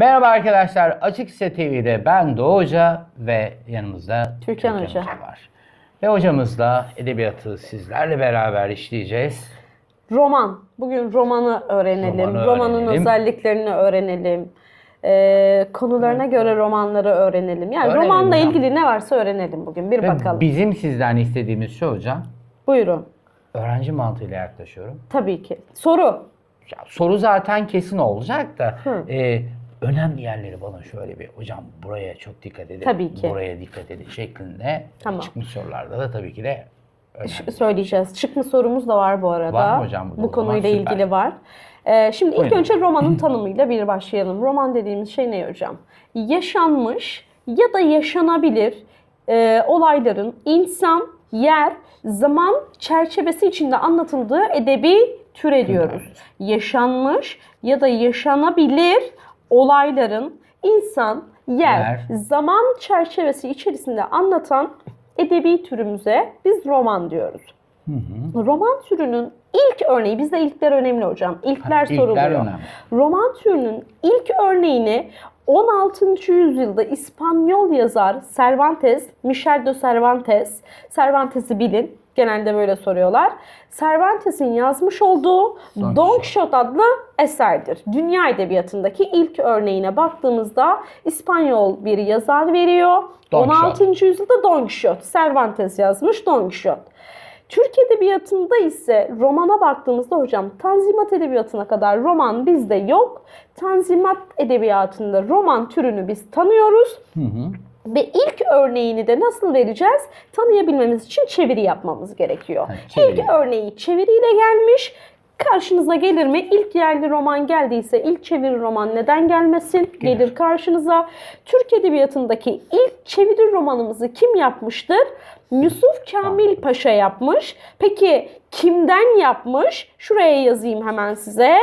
Merhaba arkadaşlar. Açık Ise TV'de ben Doğu Hoca ve yanımızda Türkan Hoca. var. Ve hocamızla edebiyatı sizlerle beraber işleyeceğiz. Roman. Bugün romanı öğrenelim. Romanı Romanın öğrenelim. özelliklerini öğrenelim. Ee, konularına göre romanları öğrenelim. Yani Öğrenelim romanla hocam. ilgili ne varsa öğrenelim bugün. Bir Ve bakalım. bizim sizden istediğimiz şu hocam. Buyurun. Öğrenci mantığıyla yaklaşıyorum. Tabii ki. Soru. Ya, soru zaten kesin olacak da Hı. e, önemli yerleri bana şöyle bir hocam buraya çok dikkat edin. Tabii ki. Buraya dikkat edin şeklinde Tamam. çıkmış sorularda da tabii ki de önemli. Söyleyeceğiz. Çıkma sorumuz da var bu arada. Var mı hocam? Bu konuyla süper. ilgili var. Ee, şimdi ilk Buyurun. önce romanın tanımıyla bir başlayalım. Roman dediğimiz şey ne hocam? Yaşanmış ya da yaşanabilir e, olayların insan, yer, zaman çerçevesi içinde anlatıldığı edebi türe diyoruz. Yaşanmış ya da yaşanabilir olayların insan, yer, Yer. zaman çerçevesi içerisinde anlatan edebi türümüze biz roman diyoruz. Roman türünün ilk örneği, bizde ilkler önemli hocam. İlkler İlkler soruluyor. önemli. Roman türünün ilk örneğini 16. yüzyılda İspanyol yazar Cervantes, Michel de Cervantes, Cervantes'i bilin, genelde böyle soruyorlar. Cervantes'in yazmış olduğu Don Don Quixote. Quixote adlı eserdir. Dünya edebiyatındaki ilk örneğine baktığımızda İspanyol bir yazar veriyor. Don 16. yüzyılda Don Quixote, Cervantes yazmış Don Quixote. Türk Edebiyatı'nda ise romana baktığımızda hocam Tanzimat Edebiyatı'na kadar roman bizde yok. Tanzimat Edebiyatı'nda roman türünü biz tanıyoruz. Ve ilk örneğini de nasıl vereceğiz? Tanıyabilmemiz için çeviri yapmamız gerekiyor. Ha, çeviri. İlk örneği çeviriyle gelmiş. Karşınıza gelir mi? İlk yerli roman geldiyse ilk çeviri roman neden gelmesin? Gelir karşınıza. Türk Edebiyatı'ndaki ilk çeviri romanımızı kim yapmıştır? Yusuf Kamil Paşa yapmış. Peki kimden yapmış? Şuraya yazayım hemen size.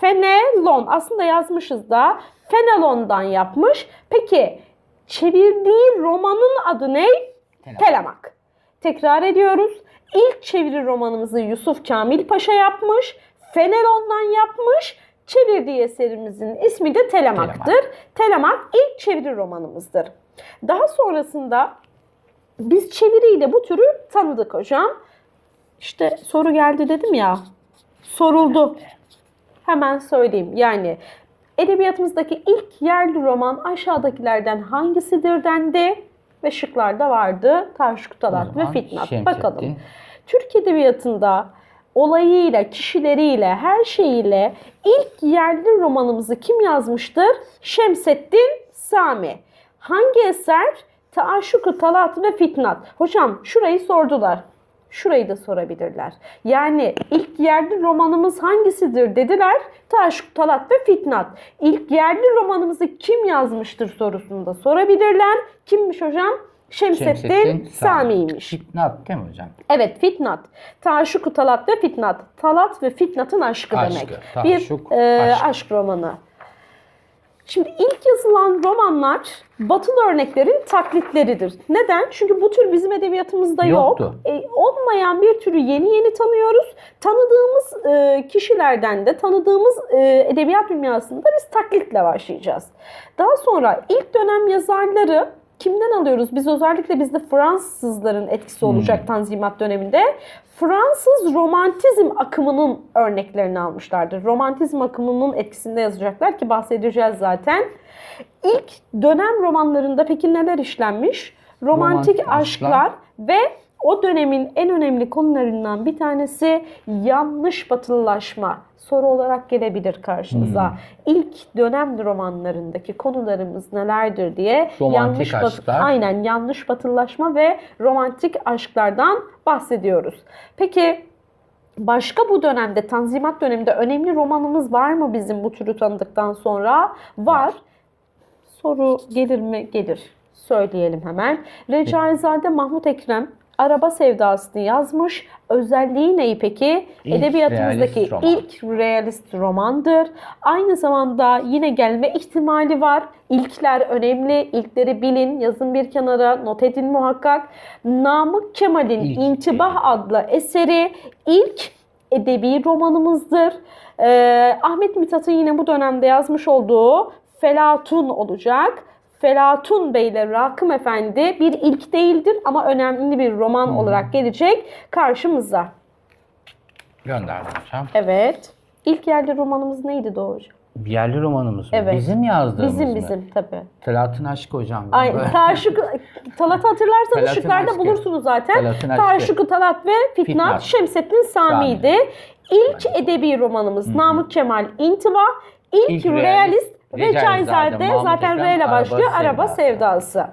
Fenelon. Aslında yazmışız da. Fenelon'dan yapmış. Peki çevirdiği romanın adı ne? Telemak. Tekrar ediyoruz. İlk çeviri romanımızı Yusuf Kamil Paşa yapmış. Fenelon'dan yapmış. Çevirdiği eserimizin ismi de Telemak'tır. Telemak ilk çeviri romanımızdır. Daha sonrasında biz çeviriyle bu türü tanıdık hocam. İşte soru geldi dedim ya. Soruldu. Hemen söyleyeyim. Yani edebiyatımızdaki ilk yerli roman aşağıdakilerden hangisidir dendi ve şıklarda vardı. Taşkut Talat ve Fitnat. Şemsettin. Bakalım. Türk Edebiyatı'nda olayıyla, kişileriyle, her şeyiyle ilk yerli romanımızı kim yazmıştır? Şemsettin Sami. Hangi eser? Taaşuku Talat ve Fitnat. Hocam şurayı sordular. Şurayı da sorabilirler. Yani ilk yerli romanımız hangisidir dediler. Taşkut Talat ve Fitnat. İlk yerli romanımızı kim yazmıştır sorusunu da sorabilirler. Kimmiş hocam? Şemsettin, Sami'ymiş. Fitnat değil mi hocam? Evet Fitnat. Taşuku Talat ve Fitnat. Talat ve Fitnat'ın aşkı, Aşkı, demek. taşuk, bir e, aşk. aşk romanı. Şimdi ilk yazılan romanlar batılı örneklerin taklitleridir. Neden? Çünkü bu tür bizim edebiyatımızda Yoktu. yok. E, olmayan bir türü yeni yeni tanıyoruz. Tanıdığımız e, kişilerden de tanıdığımız e, edebiyat dünyasında biz taklitle başlayacağız. Daha sonra ilk dönem yazarları kimden alıyoruz? Biz özellikle bizde Fransızların etkisi olacak Tanzimat döneminde. Fransız romantizm akımının örneklerini almışlardır. Romantizm akımının etkisinde yazacaklar ki bahsedeceğiz zaten. İlk dönem romanlarında peki neler işlenmiş? Romantik, Romantik aşklar, aşklar. ve o dönemin en önemli konularından bir tanesi yanlış batılılaşma. Soru olarak gelebilir karşınıza. İlk dönem romanlarındaki konularımız nelerdir diye Romantik bat- aşklar. aynen yanlış batılılaşma ve romantik aşklardan bahsediyoruz. Peki Başka bu dönemde, Tanzimat döneminde önemli romanımız var mı bizim bu türü tanıdıktan sonra? Var. Soru gelir mi? Gelir. Söyleyelim hemen. Recaizade Mahmut Ekrem Araba Sevdası'nı yazmış. Özelliği neyi peki? İlk Edebiyatımızdaki realist roman. ilk realist romandır. Aynı zamanda yine gelme ihtimali var. İlkler önemli. İlkleri bilin. Yazın bir kenara. Not edin muhakkak. Namık Kemal'in İlk, İntibah adlı eseri ilk edebi romanımızdır. Ee, Ahmet Mithat'ın yine bu dönemde yazmış olduğu Felatun olacak. Felatun Bey ile Rakım Efendi bir ilk değildir ama önemli bir roman olarak gelecek karşımıza. Gönderdim hocam. Evet. İlk yerli romanımız neydi Doğucu? Bir yerli romanımız mı? Evet. Bizim yazdığımız Bizim mı? bizim tabii. Talat'ın Aşkı hocam. Ay, Taşık, Talat'ı hatırlarsanız Talat'ın şıklarda aşkı. bulursunuz zaten. Talat'ın aşkı. Taşık Talat ve Fitnat, Fitnat. Şemsettin Sami'ydi. İlk edebi romanımız Namık Kemal İntiba. İlk, İlk realist realist, Recaizade zaten R ile başlıyor. Araba Sevdası. Sevdası.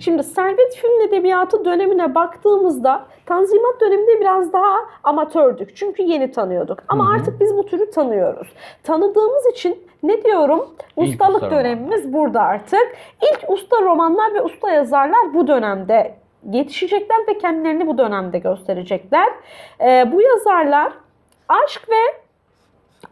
Şimdi Servet Fünun Edebiyatı dönemine baktığımızda Tanzimat döneminde biraz daha amatördük. Çünkü yeni tanıyorduk. Ama artık biz bu türü tanıyoruz. Tanıdığımız için ne diyorum? İlk Ustalık usta dönemimiz burada artık. İlk usta romanlar ve usta yazarlar bu dönemde yetişecekler ve kendilerini bu dönemde gösterecekler. Ee, bu yazarlar aşk ve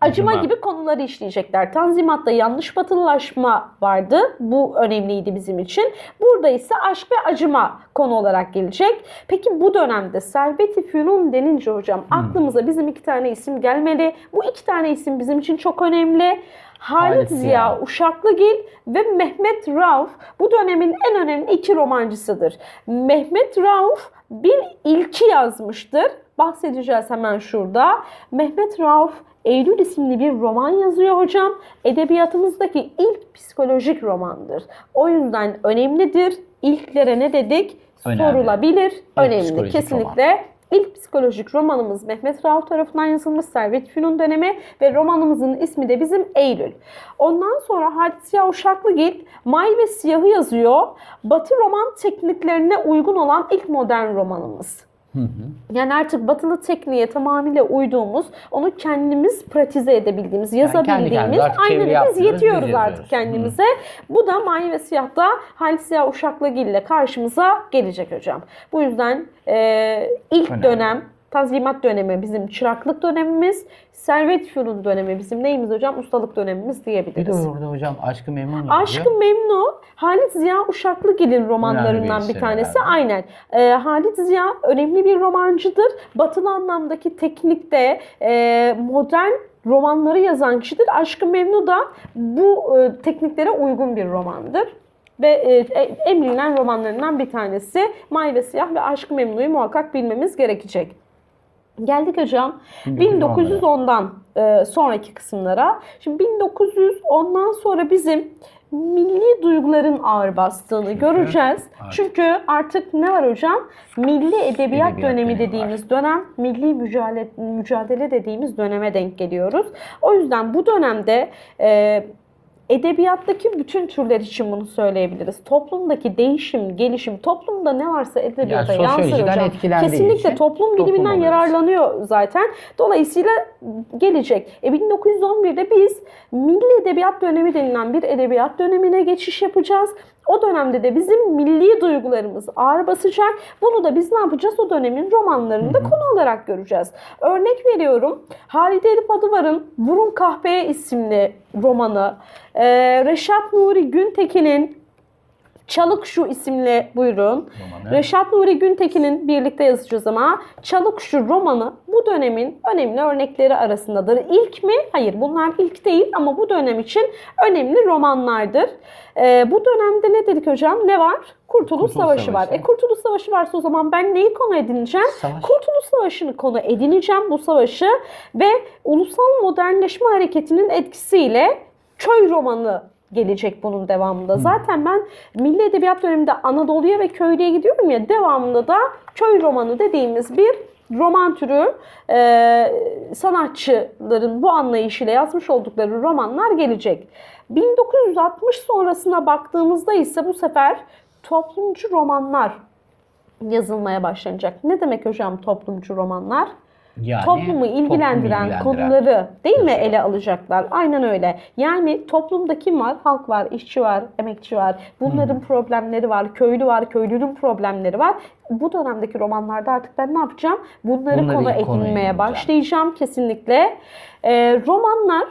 acıma Acıma. gibi konuları işleyecekler. Tanzimat'ta yanlış batılılaşma vardı. Bu önemliydi bizim için. Burada ise aşk ve acıma konu olarak gelecek. Peki bu dönemde Servet-i Fünun denince hocam aklımıza bizim iki tane isim gelmeli. Bu iki tane isim bizim için çok önemli. Halit Ziya Ziya. Uşaklıgil ve Mehmet Rauf bu dönemin en önemli iki romancısıdır. Mehmet Rauf bir ilki yazmıştır. Bahsedeceğiz hemen şurada. Mehmet Rauf Eylül isimli bir roman yazıyor hocam. Edebiyatımızdaki ilk psikolojik romandır. O yüzden önemlidir. İlklere ne dedik? Önemli. Sorulabilir. önemli. psikolojik Kesinlikle. İlk psikolojik romanımız Mehmet Rauf tarafından yazılmış Servet Fünun dönemi ve romanımızın ismi de bizim Eylül. Ondan sonra Halit Ziya Uşaklıgil May ve Siyah'ı yazıyor. Batı roman tekniklerine uygun olan ilk modern romanımız. Yani artık batılı tekniğe tamamıyla uyduğumuz, onu kendimiz pratize edebildiğimiz, yazabildiğimiz, artık aynen biz biz yetiyoruz yazıyoruz. artık kendimize. Bu da Mavi ve Siyah'ta Halit Ziya Uşaklıgil ile karşımıza gelecek hocam. Bu yüzden e, ilk Önemli. dönem Tanzimat dönemi bizim çıraklık dönemimiz, Servet Fünun dönemi bizim neyimiz hocam? Ustalık dönemimiz Bir de diyebiliriz. orada hocam Aşkı Memnun. Aşkı Memnu Halit Ziya Uşaklıgil'in romanlarından bir bir tanesi. herhalde. Aynen. Ee, Halit Ziya önemli bir romancıdır. Batılı anlamdaki teknikte e, modern romanları yazan kişidir. Aşkı Memnu da bu e, tekniklere uygun bir romandır. Ve e, e- en bilinen romanlarından bir tanesi. May ve Siyah ve Aşkı Memnu'yu muhakkak bilmemiz gerekecek. Geldik hocam 1910'dan e, sonraki kısımlara. Şimdi 1910'dan sonra bizim milli duyguların ağır bastığını göreceğiz. artık- Çünkü artık ne var hocam? Milli edebiyat, Edebiyat dönemi dediğimiz dönem, milli mücadele, mücadele dediğimiz döneme denk geliyoruz. O yüzden bu dönemde e, edebiyattaki bütün türler için bunu söyleyebiliriz. Toplumdaki değişim, gelişim, toplumda ne varsa edebiyata Yani yansır hocam. Kesinlikle için toplum biliminden yararlanıyor zaten. Dolayısıyla gelecek. E 1911'de biz milli edebiyat dönemi denilen bir edebiyat dönemine geçiş yapacağız. O dönemde de bizim milli duygularımız ağır basacak. Bunu da biz ne yapacağız? O dönemin romanlarında konu olarak göreceğiz. Örnek veriyorum. Halide Edip Adıvar'ın Vurun Kahveye isimli romanı, Reşat Nuri Güntekin'in Çalık Şu isimli buyurun. Romanı. Reşat Nuri Güntekin'in birlikte yazacağız ama Çalık Şu romanı bu dönemin önemli örnekleri arasındadır. İlk mi? Hayır bunlar ilk değil ama bu dönem için önemli romanlardır. Ee, bu dönemde ne dedik hocam? Ne var? Kurtuluş, Kurtuluş Savaşı, var. Savaşı. E Kurtuluş Savaşı varsa o zaman ben neyi konu edineceğim? Savaş. Kurtuluş Savaşı'nı konu edineceğim bu savaşı ve ulusal modernleşme hareketinin etkisiyle köy romanı gelecek bunun devamında. Zaten ben Milli Edebiyat döneminde Anadolu'ya ve köylüye gidiyorum ya devamında da köy romanı dediğimiz bir roman türü e, sanatçıların bu anlayışıyla yazmış oldukları romanlar gelecek. 1960 sonrasına baktığımızda ise bu sefer toplumcu romanlar yazılmaya başlanacak. Ne demek hocam toplumcu romanlar? Yani toplumu ilgilendiren, konuları değil mi ele alacaklar? Aynen öyle. Yani toplumda kim var? Halk var, işçi var, emekçi var. Bunların problemleri var, köylü var, köylünün problemleri var. Bu dönemdeki romanlarda artık ben ne yapacağım? Bunları, Bunları konu edinmeye başlayacağım kesinlikle. Ee, romanlar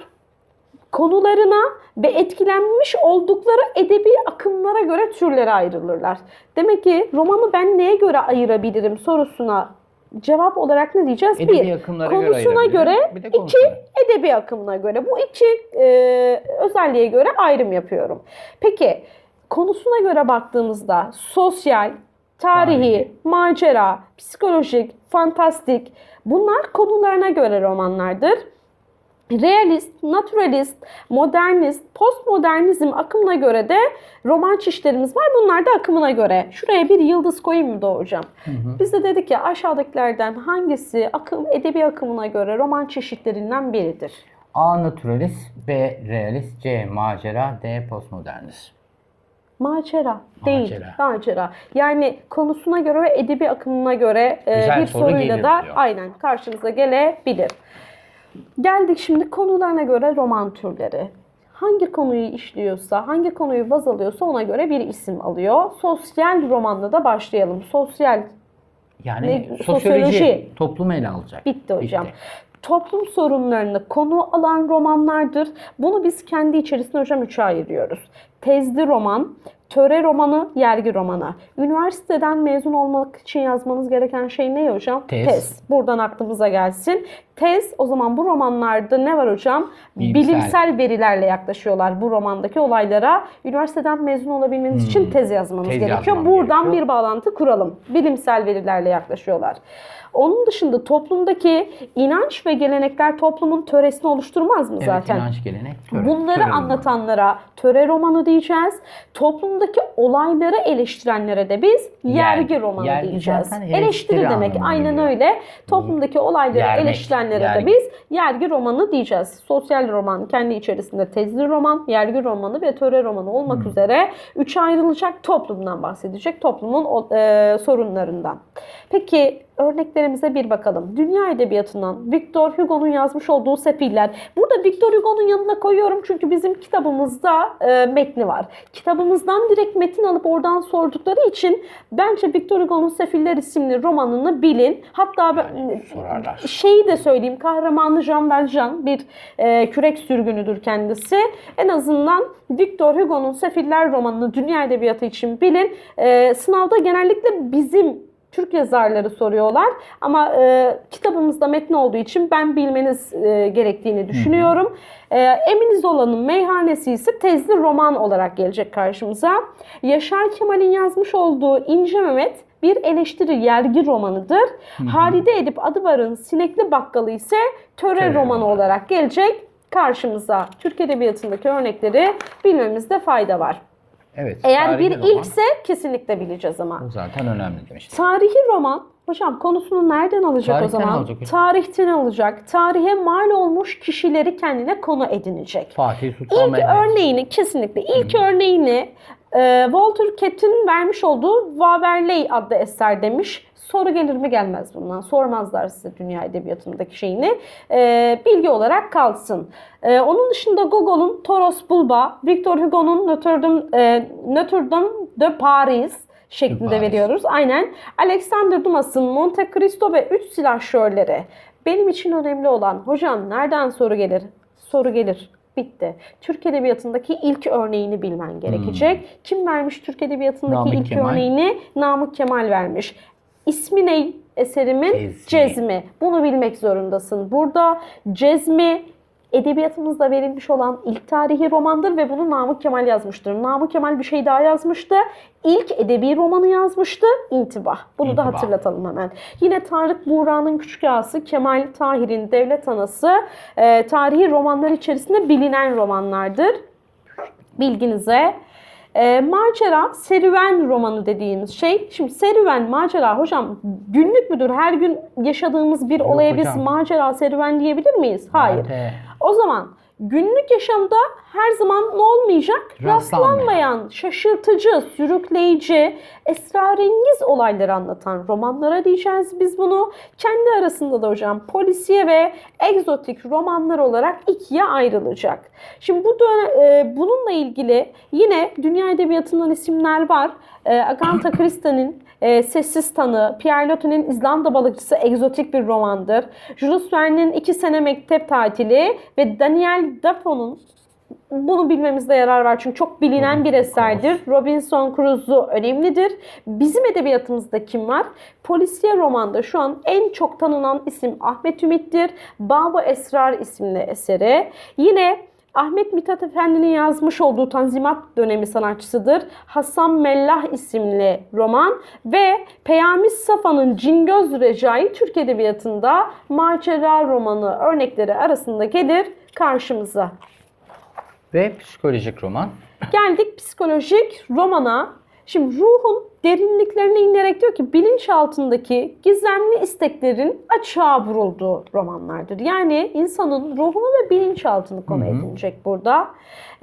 konularına ve etkilenmiş oldukları edebi akımlara göre türlere ayrılırlar. Demek ki romanı ben neye göre ayırabilirim sorusuna cevap olarak ne diyeceğiz? Edebi bir, göre konusuna ayırabilirim. göre, Bir iki, edebi akımına göre. Bu iki e, özelliğe göre ayrım yapıyorum. Peki konusuna göre baktığımızda sosyal, tarihi, Tarihi. macera, psikolojik, fantastik bunlar konularına göre romanlardır. Realist, naturalist, modernist, postmodernizm akımına göre de roman çeşitlerimiz var. Bunlar da akımına göre. Şuraya bir yıldız koyayım mı Doğucan? Biz de dedik ki aşağıdakilerden hangisi akım, edebi akımına göre roman çeşitlerinden biridir? A. Naturalist, B. Realist, C. Macera, D. Postmodernist. Macera değil. Macera. Macera. Yani konusuna göre ve edebi akımına göre e, Güzel bir soru soruyla da diyor. aynen karşınıza gelebilir. Geldik şimdi konularına göre roman türleri. Hangi konuyu işliyorsa, hangi konuyu baz alıyorsa ona göre bir isim alıyor. Sosyal romanla da başlayalım. Sosyal Yani Ne- sosyoloji, sosyoloji. toplumu ele alacak. Bitti hocam. Bitti. Toplum sorunlarını konu alan romanlardır. Bunu biz kendi içerisinde hocam üçe ayırıyoruz. Tezli roman, töre romanı, yergi romanı. Üniversiteden mezun olmak için yazmanız gereken şey ne hocam? Tez. Buradan aklımıza gelsin. Tez o zaman bu romanlarda ne var hocam? Bilimsel. Bilimsel verilerle yaklaşıyorlar bu romandaki olaylara. Üniversiteden mezun olabilmeniz için tez yazmanız Tez gerekiyor. yazmam Buradan gerekiyor. bir bağlantı kuralım. Bilimsel verilerle yaklaşıyorlar. Onun dışında toplumdaki inanç ve gelenekler toplumun töresini oluşturmaz mı Evet, zaten? inanç, gelenek, töre. Bunları Töre romanı. anlatanlara töre romanı diyeceğiz. Toplumdaki olayları eleştirenlere de biz yergi, romanı Yergi diyeceğiz. Eleştiri, eleştiri demek aynen geliyor. öyle. Toplumdaki olayları Yermek, eleştirenlere de yergi. biz yergi romanı diyeceğiz. Sosyal roman kendi içerisinde tezli roman, yergi romanı ve töre romanı olmak Hmm. üzere üçe ayrılacak toplumdan bahsedecek. Toplumun e, sorunlarından. Peki örneklerimize bir bakalım. Dünya Edebiyatı'ndan Victor Hugo'nun yazmış olduğu Sefiller. Burada Victor Hugo'nun yanına koyuyorum çünkü bizim kitabımızda e, metni var. Kitabımızdan direkt metin alıp oradan sordukları için bence Victor Hugo'nun Sefiller isimli romanını bilin. Hatta ben, sorarlar. şeyi de söyleyeyim. Kahramanı Jean Valjean bir e, kürek sürgünüdür kendisi. En azından Victor Hugo'nun Sefiller romanını dünya edebiyatı için bilin. E, sınavda genellikle bizim Türk yazarları soruyorlar ama e, kitabımızda metni olduğu için ben bilmeniz e, gerektiğini düşünüyorum. E, Emil Zola'nın Meyhanesi ise tezli roman olarak gelecek karşımıza. Yaşar Kemal'in yazmış olduğu İnce Mehmet bir eleştiri yergi romanıdır. Halide Edip Adıvar'ın Sinekli Bakkalı ise töre romanı romanı. olarak gelecek karşımıza. Türk Edebiyatı'ndaki örnekleri bilmemizde fayda var. Evet. Eğer bir roman. ilkse kesinlikle bileceğiz ama. Bu zaten önemli demiştim. Tarihi roman, hocam konusunu nereden alacak Tarihten o zaman? alacak hocam. Tarihten alacak. Tarihe mal olmuş kişileri kendine konu edinecek. Fatih Sultan İlk Mehmet. örneğini kesinlikle ilk örneğini e, Walter Kett'in vermiş olduğu Waverley adlı eser demiş. Soru gelir mi gelmez bundan. Sormazlar size dünya edebiyatındaki şeyini. E, bilgi olarak kalsın. E, onun dışında Gogol'un Toros Bulba, Victor Hugo'nun Notre Dame, e, Notre Dame de Paris şeklinde Paris. veriyoruz. Aynen. Alexander Dumas'ın Monte Cristo ve Üç Silahşörleri. Benim için önemli olan hocam nereden soru gelir? Soru gelir. Bitti. Türk Edebiyatı'ndaki ilk örneğini bilmen gerekecek. Kim vermiş Türk Edebiyatı'ndaki Hmm. Namık ilk Kemal. örneğini? Namık Kemal vermiş. İsmi ne? Eserimin Cezmi. Cezmi. Bunu bilmek zorundasın. Burada Cezmi edebiyatımızda verilmiş olan ilk tarihi romandır ve bunu Namık Kemal yazmıştır. Namık Kemal bir şey daha yazmıştı. İlk edebi romanı yazmıştı. İntibah. Bunu da İntibah. hatırlatalım hemen. Yine Tarık Buğra'nın Küçük Ağası, Kemal Tahir'in Devlet Anası e, tarihi romanlar içerisinde bilinen romanlardır. Bilginize. E, macera, serüven romanı dediğimiz şey. Şimdi serüven, macera hocam günlük müdür? Her gün yaşadığımız bir Yok olaya biz hocam. macera, serüven diyebilir miyiz? Hayır. Nerede? O zaman günlük yaşamda her zaman ne olmayacak? Rastlanmayan. Şaşırtıcı, sürükleyici, esrarengiz olayları anlatan romanlara diyeceğiz biz bunu. Kendi arasında da hocam polisiye ve egzotik romanlar olarak ikiye ayrılacak. Şimdi bu dön- e, bununla ilgili yine dünya edebiyatından isimler var. E, Agatha Christie'nin e, Sessiz Tanı, Pierre Loti'nin İzlanda Balıkçısı egzotik bir romandır. Jules Verne'in İki Sene Mektep Tatili ve Daniel Defoe'nun bunu bilmemizde yarar var çünkü çok bilinen bir eserdir. Robinson Crusoe önemlidir. Bizim edebiyatımızda kim var? Polisiye romanda şu an en çok tanınan isim Ahmet Ümit'tir. Baba Esrar isimli eseri. Yine Ahmet Mithat Efendi'nin yazmış olduğu Tanzimat dönemi sanatçısıdır. Hasan Mellah isimli roman ve Peyami Safa'nın Cingöz Recai Türk Edebiyatı'nda macera romanı örnekleri arasında gelir karşımıza. Ve psikolojik roman. Geldik psikolojik romana. Şimdi ruhun derinliklerine inerek diyor ki bilinçaltındaki gizemli isteklerin açığa vurulduğu romanlardır. Yani insanın ruhunu ve bilinçaltını konu edinecek burada.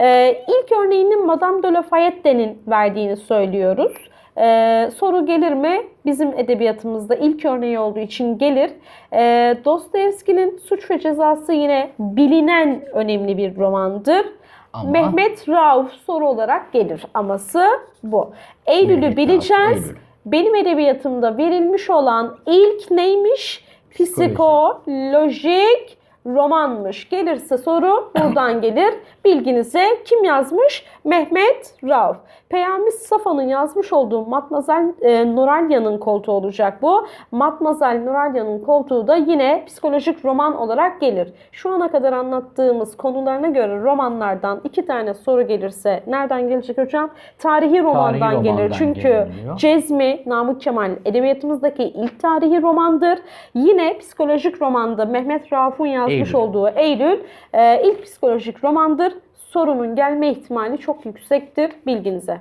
Ee, ilk örneğini Madame de Lafayette'nin verdiğini söylüyoruz. Ee, soru gelir mi? Bizim edebiyatımızda ilk örneği olduğu için gelir. Ee, Dostoyevski'nin Suç ve Cezası yine bilinen önemli bir romandır. Ama- Mehmet Rauf soru olarak gelir. Aması bu. Eylül'ü Mehmet Rauf, bileceğiz. Eylül. Benim edebiyatımda verilmiş olan ilk neymiş? Psikolojik romanmış. Gelirse soru buradan gelir. Bilginize kim yazmış? Mehmet Rauf. Peyami Safa'nın yazmış olduğu Matmazel e, Noralya'nın koltuğu olacak bu. Matmazel Noralya'nın koltuğu da yine psikolojik roman olarak gelir. Şu ana kadar anlattığımız konularına göre romanlardan iki tane soru gelirse nereden gelecek hocam? Tarihi romandan gelir. romandan Çünkü geliniyor. Cezmi, Namık Kemal edebiyatımızdaki ilk tarihi romandır. Yine psikolojik romanda Mehmet Rauf'un yazmış Eylül. olduğu Eylül e, ilk psikolojik romandır. Sorunun gelme ihtimali çok yüksektir bilginize.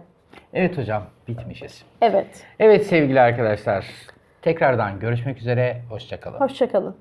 Evet hocam bitmişiz. Evet. Evet sevgili arkadaşlar. Tekrardan görüşmek üzere. Hoşçakalın. Hoşçakalın.